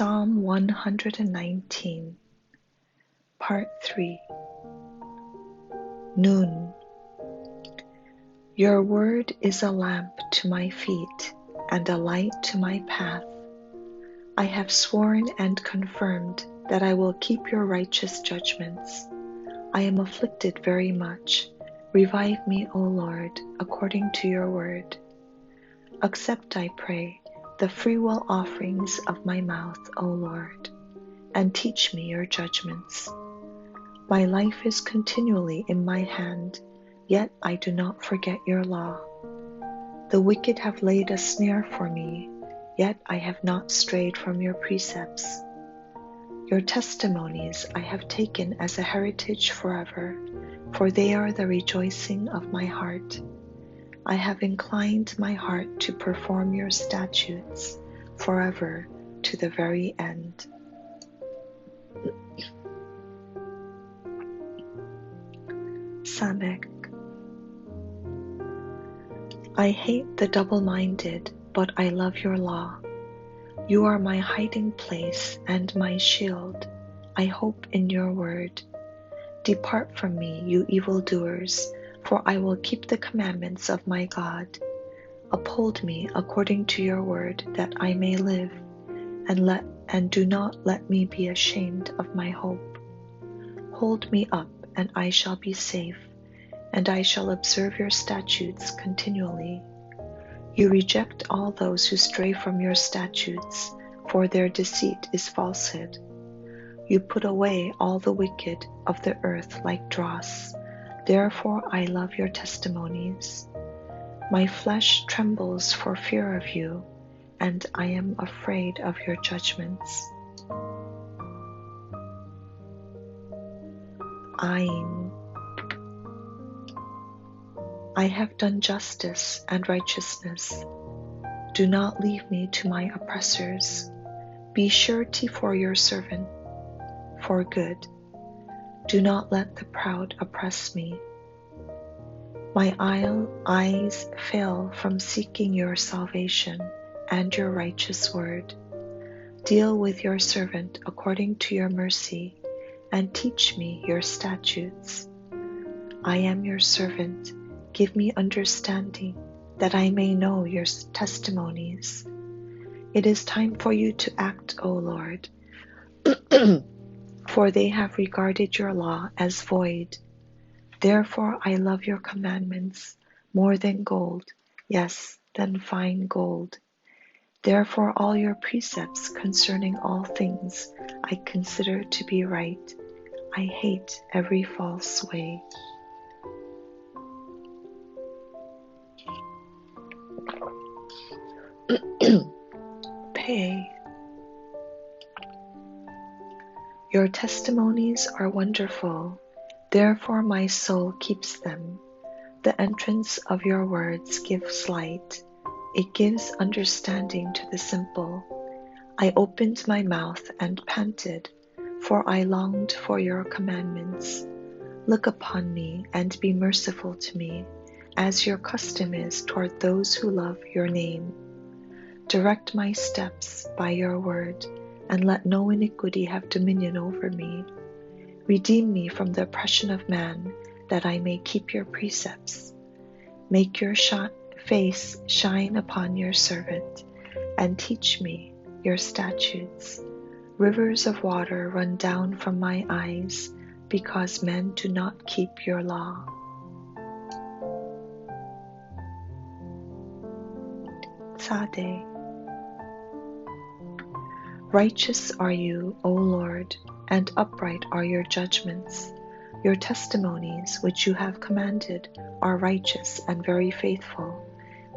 Psalm 119, Part 3 Noon. Your word is a lamp to my feet and a light to my path. I have sworn and confirmed that I will keep your righteous judgments. I am afflicted very much. Revive me, O Lord, according to your word. Accept, I pray, the freewill offerings of my mouth, O Lord, and teach me your judgments. My life is continually in my hand, yet I do not forget your law. The wicked have laid a snare for me, yet I have not strayed from your precepts. Your testimonies I have taken as a heritage forever, for they are the rejoicing of my heart. I have inclined my heart to perform your statutes forever to the very end. Samek I hate the double minded, but I love your law. You are my hiding place and my shield. I hope in your word. Depart from me, you evildoers, for I will keep the commandments of my God. Uphold me according to your word, that I may live, and let and do not let me be ashamed of my hope. Hold me up, and I shall be safe, and I shall observe your statutes continually. You reject all those who stray from your statutes, for their deceit is falsehood. You put away all the wicked of the earth like dross. Therefore I love your testimonies. My flesh trembles for fear of you, and I am afraid of your judgments. Ain. I have done justice and righteousness. Do not leave me to my oppressors. Be surety for your servant, for good. Do not let the proud oppress me. My eyes fail from seeking your salvation and your righteous word. Deal with your servant according to your mercy, and teach me your statutes. I am your servant Give me understanding that I may know your testimonies. It is time for you to act, O Lord, for they have regarded your law as void. Therefore I love your commandments more than gold, yes, than fine gold. Therefore all your precepts concerning all things I consider to be right. I hate every false way. Pay. Your testimonies are wonderful, therefore my soul keeps them. The entrance of your words gives light, it gives understanding to the simple. I opened my mouth and panted, for I longed for your commandments. Look upon me and be merciful to me, as your custom is toward those who love your name. Direct my steps by your word, and let no iniquity have dominion over me. Redeem me from the oppression of man, that I may keep your precepts. Make your sh- face shine upon your servant, and teach me your statutes. Rivers of water run down from my eyes, because men do not keep your law. Tzadeh. Righteous are you, O Lord, and upright are your judgments. Your testimonies, which you have commanded, are righteous and very faithful.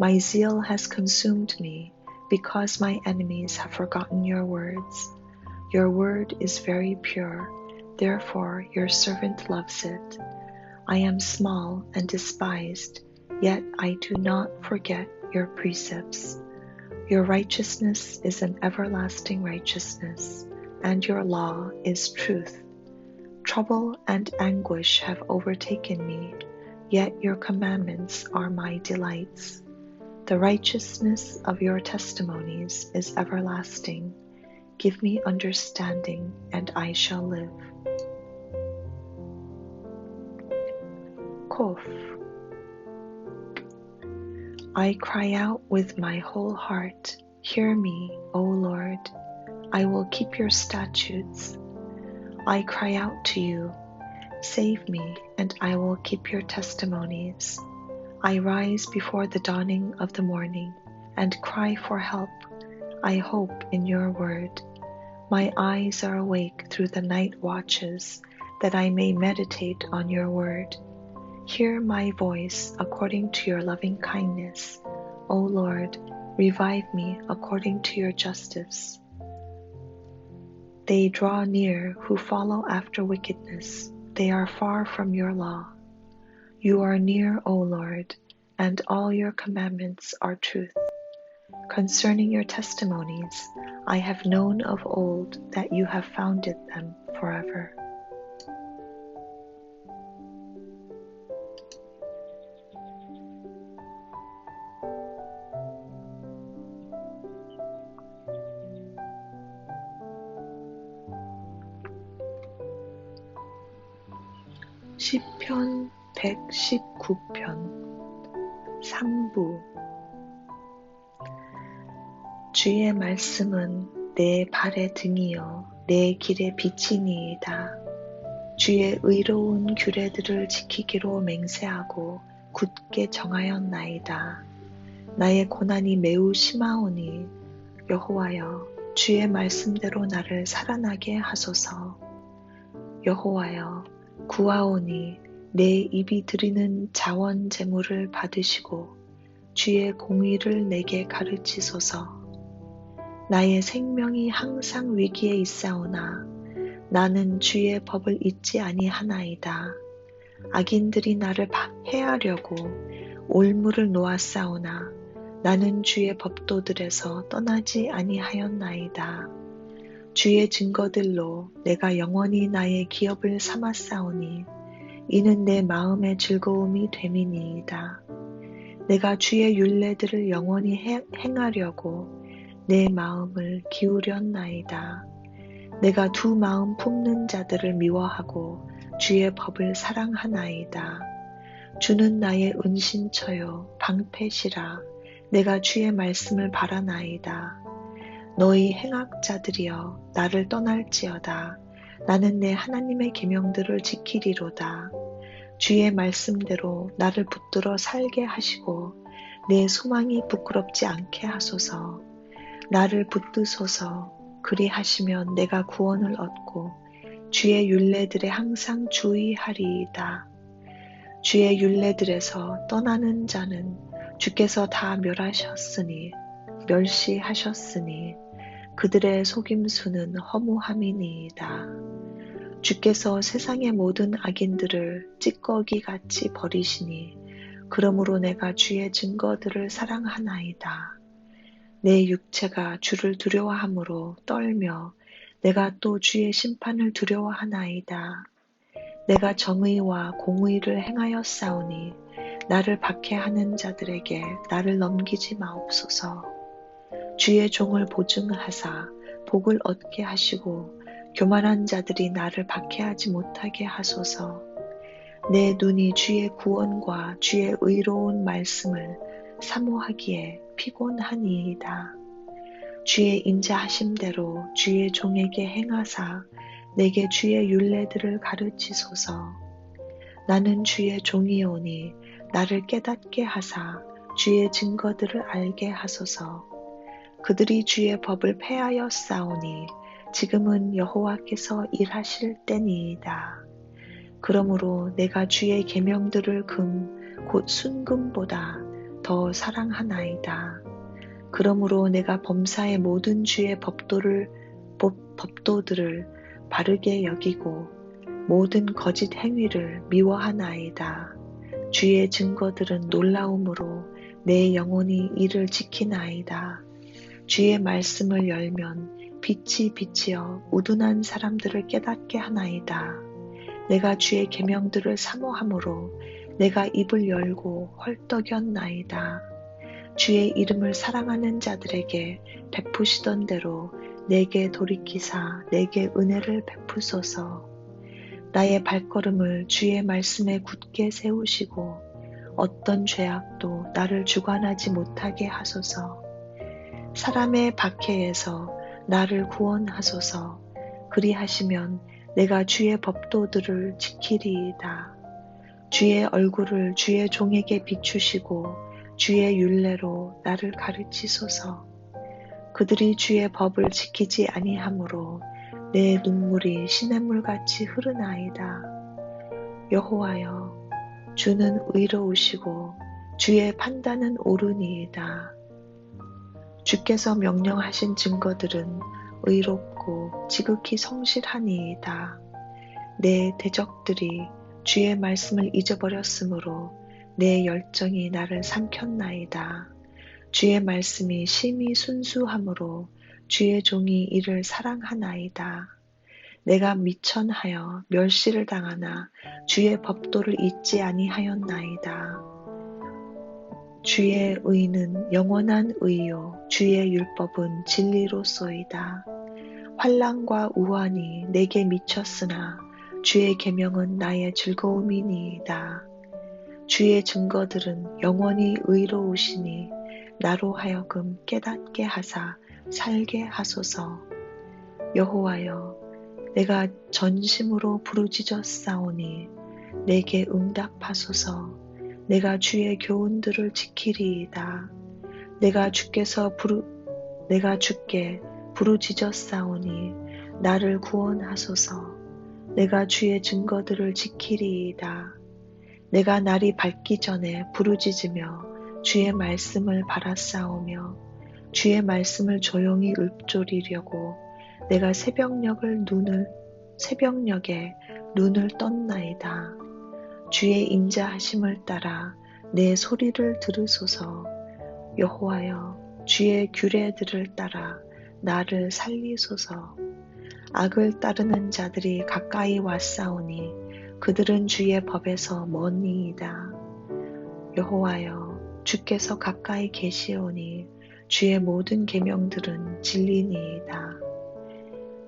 My zeal has consumed me, because my enemies have forgotten your words. Your word is very pure, therefore your servant loves it. I am small and despised, yet I do not forget your precepts. Your righteousness is an everlasting righteousness, and your law is truth. Trouble and anguish have overtaken me, yet your commandments are my delights. The righteousness of your testimonies is everlasting. Give me understanding, and I shall live. Kof. I cry out with my whole heart. Hear me, O Lord. I will keep your statutes. I cry out to you. Save me, and I will keep your testimonies. I rise before the dawning of the morning and cry for help. I hope in your word. My eyes are awake through the night watches, that I may meditate on your word. Hear my voice according to your loving kindness. O Lord, revive me according to your justice. They draw near who follow after wickedness. They are far from your law. You are near, O Lord, and all your commandments are truth. Concerning your testimonies, I have known of old that you have founded them forever. 119편 3부 주의 말씀은 내 발의 등이요 내 길의 빛이니이다. 주의 의로운 규례들을 지키기로 맹세하고 굳게 정하였나이다. 나의 고난이 매우 심하오니 여호와여 주의 말씀대로 나를 살아나게 하소서. 여호와여 구하오니 내 입이 드리는 자원 제물을 받으시고 주의 공의를 내게 가르치소서. 나의 생명이 항상 위기에 있사오나 나는 주의 법을 잊지 아니하나이다. 악인들이 나를 해하려고 올무를 놓았사오나 나는 주의 법도들에서 떠나지 아니하였나이다. 주의 증거들로 내가 영원히 나의 기업을 삼았사오니 이는 내 마음의 즐거움이 됨이니이다. 내가 주의 윤례들을 영원히 행하려고 내 마음을 기울였나이다. 내가 두 마음 품는 자들을 미워하고 주의 법을 사랑하나이다. 주는 나의 은신처요 방패시라 내가 주의 말씀을 바라나이다. 너희 행악자들이여 나를 떠날지어다. 나는 내 하나님의 계명들을 지키리로다. 주의 말씀대로 나를 붙들어 살게 하시고 내 소망이 부끄럽지 않게 하소서. 나를 붙드소서 그리하시면 내가 구원을 얻고 주의 윤례들에 항상 주의하리이다. 주의 윤례들에서 떠나는 자는 주께서 다 멸하셨으니 멸시하셨으니 그들의 속임수는 허무함이니이다. 주께서 세상의 모든 악인들을 찌꺼기 같이 버리시니 그러므로 내가 주의 증거들을 사랑하나이다. 내 육체가 주를 두려워함으로 떨며 내가 또 주의 심판을 두려워하나이다. 내가 정의와 공의를 행하여 싸우니 나를 박해하는 자들에게 나를 넘기지 마옵소서. 주의 종을 보증하사 복을 얻게 하시고 교만한 자들이 나를 박해하지 못하게 하소서. 내 눈이 주의 구원과 주의 의로운 말씀을 사모하기에 피곤하니이다. 주의 인자하심대로 주의 종에게 행하사 내게 주의 윤례들을 가르치소서. 나는 주의 종이오니 나를 깨닫게 하사 주의 증거들을 알게 하소서. 그들이 주의 법을 폐하여 싸우니 지금은 여호와께서 일하실 때니이다. 그러므로 내가 주의 계명들을 금 곧 순금보다 더 사랑하나이다. 그러므로 내가 범사의 모든 주의 법도를 법도들을 바르게 여기고 모든 거짓 행위를 미워하나이다. 주의 증거들은 놀라움으로 내 영혼이 이를 지키나이다. 주의 말씀을 열면 빛이 빛이여 우둔한 사람들을 깨닫게 하나이다. 내가 주의 계명들을 사모함으로 내가 입을 열고 헐떡였나이다. 주의 이름을 사랑하는 자들에게 베푸시던 대로 내게 돌이키사 내게 은혜를 베푸소서. 나의 발걸음을 주의 말씀에 굳게 세우시고 어떤 죄악도 나를 주관하지 못하게 하소서. 사람의 박해에서 나를 구원하소서. 그리하시면 내가 주의 법도들을 지키리이다. 주의 얼굴을 주의 종에게 비추시고 주의 윤례로 나를 가르치소서. 그들이 주의 법을 지키지 아니하므로 내 눈물이 시냇물 같이 흐르나이다. 여호와여, 주는 의로우시고 주의 판단은 옳으니이다. 주께서 명령하신 증거들은 의롭고 지극히 성실하니이다. 내 대적들이 주의 말씀을 잊어버렸으므로 내 열정이 나를 삼켰나이다. 주의 말씀이 심히 순수함으로 주의 종이 이를 사랑하나이다. 내가 미천하여 멸시를 당하나 주의 법도를 잊지 아니하였나이다. 주의 의는 영원한 의요 주의 율법은 진리로소이다. 환란과 우환이 내게 미쳤으나 주의 계명은 나의 즐거움이니이다. 주의 증거들은 영원히 의로우시니 나로 하여금 깨닫게 하사 살게 하소서. 여호와여, 내가 전심으로 부르짖어 싸우니 내게 응답하소서. 내가 주의 교훈들을 지키리이다. 내가 주께서 부르 내가 주께 부르짖어 싸우니 나를 구원하소서. 내가 주의 증거들을 지키리이다. 내가 날이 밝기 전에 부르짖으며 주의 말씀을 바라싸우며 주의 말씀을 조용히 읊조리려고 내가 새벽녘을 눈을 새벽녘에 눈을 떴나이다. 주의 인자하심을 따라 내 소리를 들으소서. 여호와여, 주의 규례들을 따라 나를 살리소서. 악을 따르는 자들이 가까이 왔사오니 그들은 주의 법에서 먼니이다. 여호와여, 주께서 가까이 계시오니 주의 모든 계명들은 진리니이다.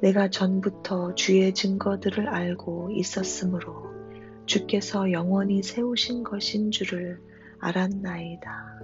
내가 전부터 주의 증거들을 알고 있었으므로 주께서 영원히 세우신 것인 줄을 알았나이다.